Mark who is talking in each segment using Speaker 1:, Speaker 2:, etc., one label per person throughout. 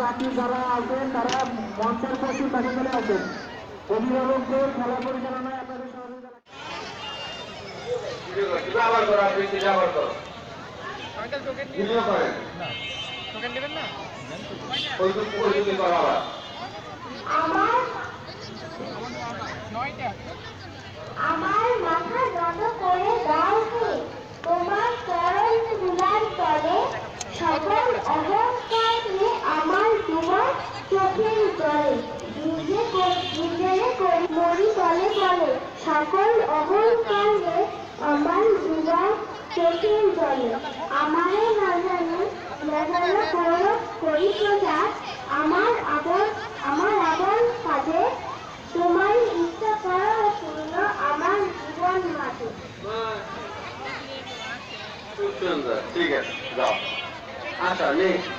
Speaker 1: বাকি যারা আছেন তারা মঞ্চের পাশে পাশে চলে আসেন অভিভাবকদের খেলা পরিচালনায় আপনাদের সহযোগিতা
Speaker 2: আবার করো আপনি আবার করো।
Speaker 3: আঙ্কেল টোকেন নিয়ে
Speaker 2: ভিডিও করেন।
Speaker 3: টোকেন নেবেন না?
Speaker 2: ওই তো ওই যদি করো আবার
Speaker 3: নয়টা।
Speaker 4: আমার মাথা নত করে দাও তোমার চরণ ধুলার তলে সকল অহংকার নিয়ে আমার তোমার চোখের জলে নিজে নিজেরে করি মরি তলে তলে সকল অহংকার নিয়ে আমার তোমার চোখের জলে। আমারে না জানি না জানো করো প্রজা। আমার আপন আমার আপন কাজে তোমার ইচ্ছা করা পূর্ণ আমার জীবন মাঝে।
Speaker 2: খুব সুন্দর ঠিক আছে যাও। আচ্ছা নেক্সট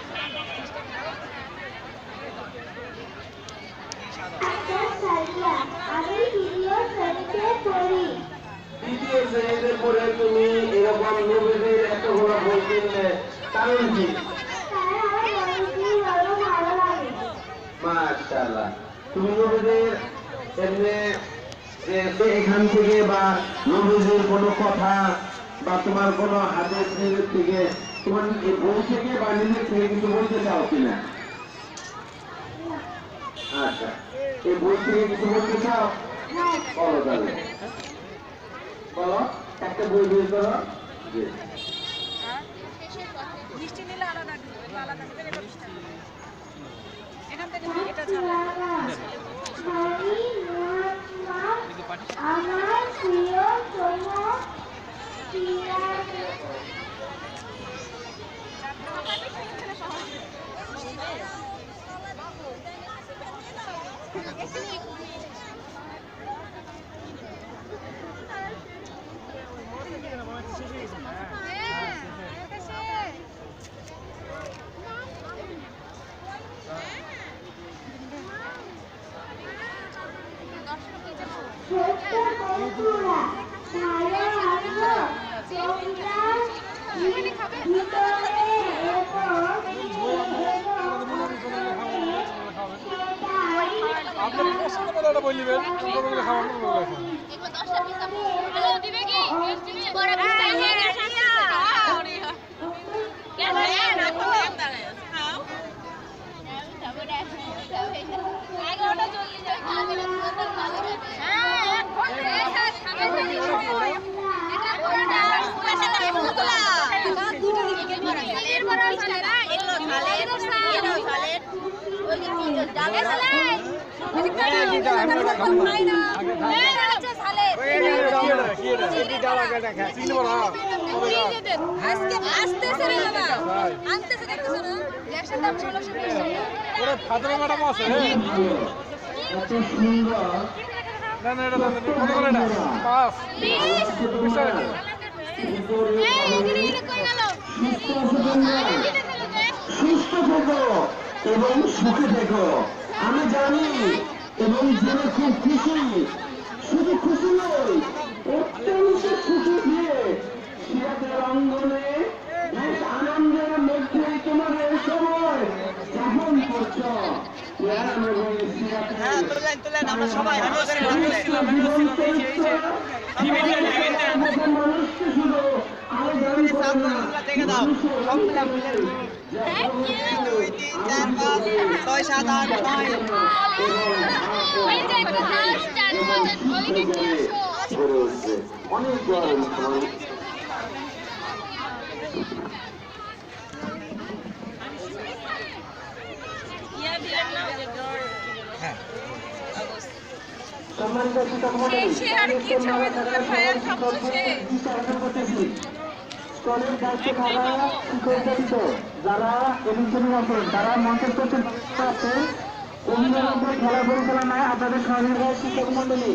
Speaker 4: আচ্ছা আমি ভিডিও শ্রেণীতে পড়ি।
Speaker 2: দ্বিতীয় শ্রেণীতে পড়ে তুমি? এরকম নবীদের এত বড় বই কিনলে কারণ কি? মাশাআল্লাহ। তুমি নবীদের এমনি এখান থেকে বা নবীদের কোনো কথা বা তোমার কোনো হাতের নিজের থেকে তোমার বই থেকে বা নিজের থেকে কিছু বলতে চাও কিনা? আচ্ছা এই বই থেকে কিছু বলতে চাও? বলো তাহলে। বলো। একটা বই বের করো জি।
Speaker 5: মিষ্টি নিলে আলাদা দিবে, আলাদা দিবে, এটা মিষ্টি না। এখান থেকে নিয়ে এটা ছাড়া
Speaker 4: ভারী মহাত্মা আমার প্রিয় তম ক্রীড়া ছোট্ট বন্ধুরা ভালো আছো তোমরা ভিতরে
Speaker 6: আপনার পছন্দ করে ওটা বই নেবেন গরমে খাওয়ার কি না
Speaker 5: না
Speaker 6: এটা বিশ টাকা
Speaker 1: সুস্থ এবং সুখে থেকো আমি জানি এবং জেনে খুব খুশি। শুধু খুশি নই অত্যন্ত খুশি দিয়ে সিরাতের অঙ্গনে বেশ আনন্দের মধ্যেই তোমার এই সময় যাপন করছ।
Speaker 3: হ্যাঁ
Speaker 1: মানুষকে শুধু আলোচনা করো না
Speaker 3: চার পাঁচ ছয় সাত আট নয়
Speaker 2: অনেক
Speaker 5: সে আর কি ছবি তুলবে, ভাইয়ার খাব
Speaker 1: স্কুলের দায়িত্বে থাকা শিক্ষক যারা আছেন তারা মঞ্চের প্রতি আছে অভিভাবকদের খেলা পরিচালনায় আপনাদের সহযোগিতা শিক্ষক মন্ডলী।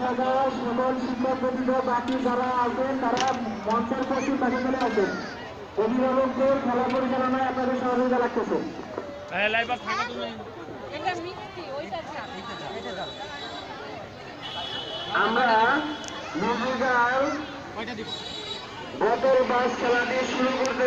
Speaker 1: থাকা সকল শিক্ষক প্রতিটা বাকি যারা আছেন তারা মঞ্চের প্রতি পাশে চলে আসেন। অভিভাবকদের খেলা পরিচালনায় আপনাদের সহযোগিতা লাগতেছে।
Speaker 2: আমরা মিউজিক্যাল বোতল বাস খেলাটি শুরু করতে